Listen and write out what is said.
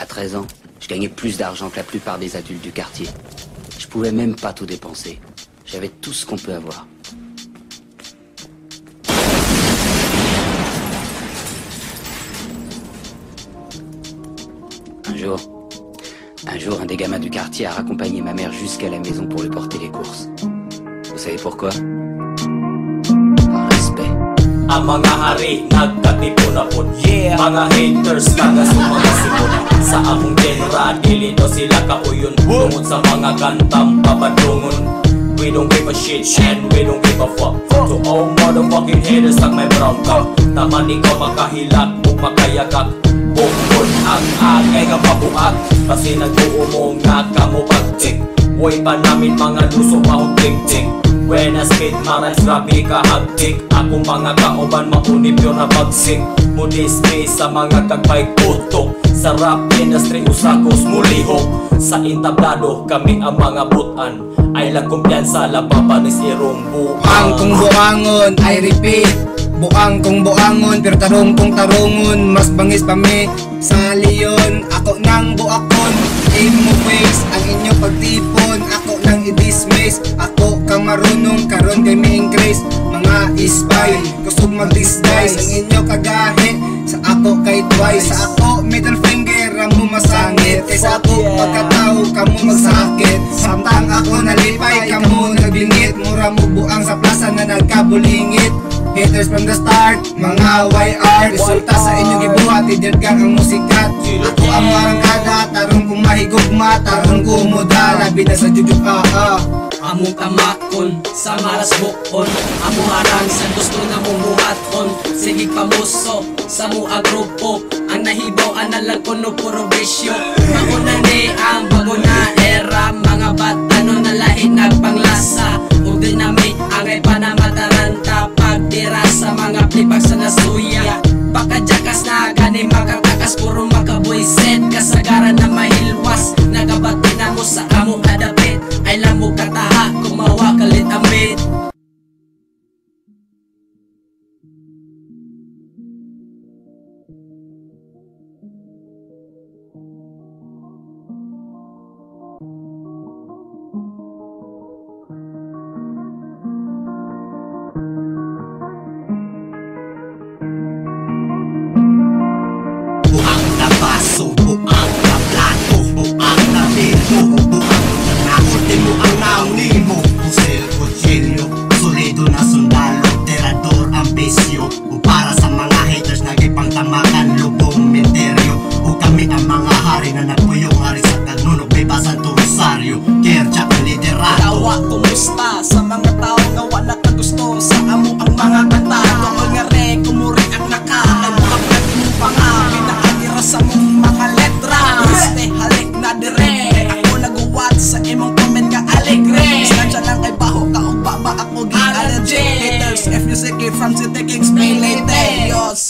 À 13 ans, je gagnais plus d'argent que la plupart des adultes du quartier. Je pouvais même pas tout dépenser. J'avais tout ce qu'on peut avoir. Un jour, un jour, un des gamins du quartier a raccompagné ma mère jusqu'à la maison pour lui porter les courses. Vous savez pourquoi? Par respect. Ang mga po yeah. Mga haters kaga sumagasimod Sa akong genre Dili daw sila kauyon. Tungod sa mga kantang papadungon We don't give a shit and we don't give a fuck. To all motherfucking haters like my brown cup Taman ikaw makahilak o makayagak Bukod ang agay nga pabuak Kasi nag-uumong nga kamo pagtik Way pa namin mga luso mahugtik-tik When I spit maras grabe ka hagtik Ako mga kauban maunip yun na bagsik Mudismi sa mga kagpay putok Sa rap industry usakos mulihok Sa intablado kami ang mga butan. Ay lang kumpiyansa lababanis irong Buang kong buangon, I repeat. Buang kong buangon, pero tarong kong tarungon. Mas bangis pa mi sa leon. Ako nang increase Mga ispay, kusog mag-disguise Ang inyo kagahe, sa ako kay twice. Sa ako middle finger, ang mo masangit Kay sa ako pagkatao, kamo magsakit. Samtang ako nalipay, kamo nagbingit Mura mo buang sa plaza na nagkabulingit Haters from the start, mga YR Resulta sa inyong gibuhat, idirgang ang musikat Ako ang marangkada, tarong kong mahigugma Tarong kumuda, labi na sa jujuk ah Among tamakon sa maras bukon. Amo harang sa gusto na mong buhaton. Sige pamuso sa mua grupo Ang nahibaw analag ko no puro bisyo. Mauna ni ang bago na era Mga bata no nalahi nagpanglasa Ay lamog kataha Kumawa kalit amit Buang na baso, buang na plato Buang music it from to the explain later.